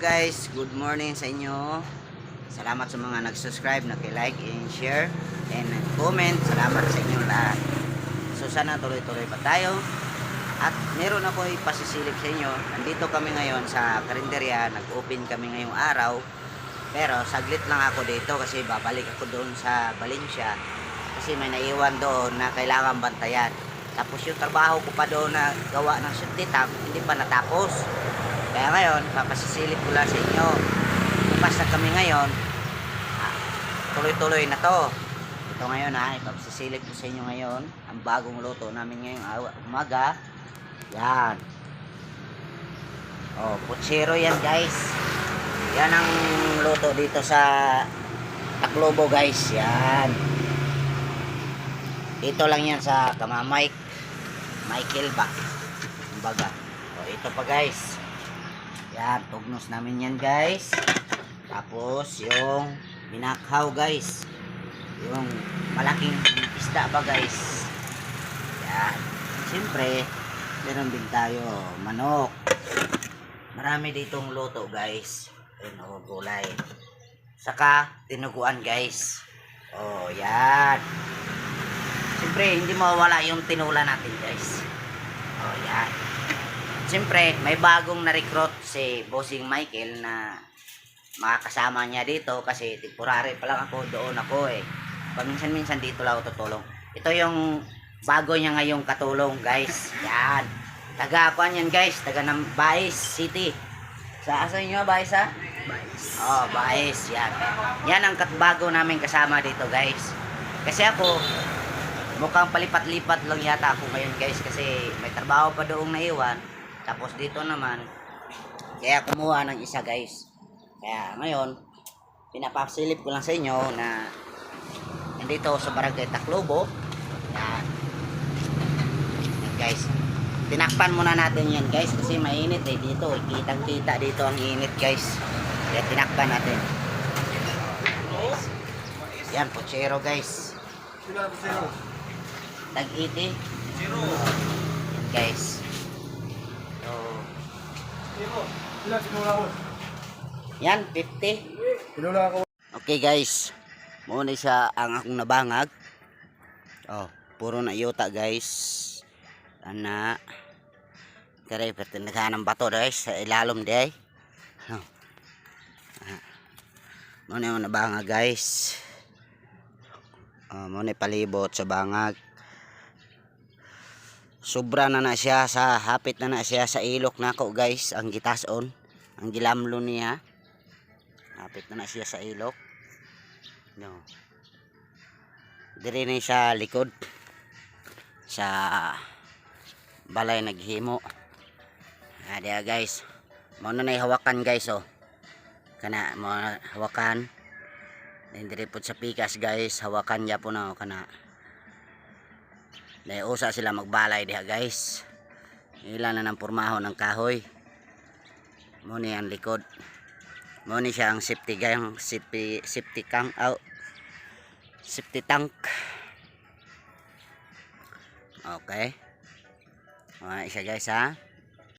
Guys, good morning sa inyo. Salamat sa mga nag-subscribe, nag-like and share and comment. Salamat sa inyo lahat. So sana tuloy-tuloy pa tayo. At meron ako ipasisilip sa inyo. Nandito kami ngayon sa karinderya. Nag-open kami ngayong araw. Pero saglit lang ako dito kasi babalik ako doon sa Valencia. Kasi may naiwan doon na kailangan bantayan. Tapos yung trabaho ko pa doon na gawa ng sutitang, hindi pa natapos. Kaya ngayon, papasisilip ko lang sa inyo. Bukas na kami ngayon, ah, tuloy-tuloy na to. Ito ngayon ha, ipapasisilip ko sa inyo ngayon. Ang bagong luto namin ngayong umaga. Yan. Oh, putsero yan guys. Yan ang luto dito sa Taclobo guys. Yan. Dito lang yan sa kama Mike. Michael ba? Kumbaga. Oh, ito pa guys. Yan, tugnos namin yan guys. Tapos yung binakhaw guys. Yung malaking isda ba guys. Yan. Siyempre, meron din tayo manok. Marami ditong luto guys. Ayun o, gulay. Saka, tinuguan guys. Oh, yan. Siyempre, hindi mawala yung tinula natin guys. Oh, yan. Siyempre, may bagong na-recruit si Bossing Michael na makakasama niya dito kasi temporary pa lang ako, doon ako eh. Paminsan-minsan dito lang ako tutulong. Ito yung bago niya ngayong katulong, guys. Yan. Taga kuan yan, guys. Taga ng Baez City. Sa asa niyo Baez ha? Baez. Oh, Baez. Yan. Yan ang kat- bago namin kasama dito, guys. Kasi ako, mukhang palipat-lipat lang yata ako ngayon, guys. Kasi may trabaho pa doong naiwan. Tapos dito naman, kaya kumuha ng isa guys. Kaya ngayon, pinapasilip ko lang sa inyo na nandito sa Barangay Taclobo. Yan. Yan guys. Tinakpan muna natin yan guys kasi mainit eh dito. Kitang kita dito ang init guys. Kaya tinakpan natin. Yan, pochero guys. Tag-iti. Yan guys. So, Ilan sinula ko? yan, 50. Sinula ko. Okay guys, muna siya ang akong nabangag. Oh, puro na yuta guys. Ana. Kare pertinaga ng bato guys sa ilalom di ay. Oh. Muna yung nabangag guys. Oh, muna palibot sa bangag. Sobra na na siya sa hapit na na siya sa ilok nako guys. Ang gitason ang gilamlo niya. Hapit na na siya sa ilok. No. Dire na sa likod. Sa balay naghimo. Ah diya guys. Mo na na hawakan guys oh. Kana mo hawakan. Then dire po sa pikas guys. Hawakan niya po na oh, kana usa sila magbalay diha guys. Ilan na ng pormahon ng kahoy. Mo ni ang likod. Mo ni siya ang safety gang safety safety kang out safety tank. Okay. Mga isa guys ha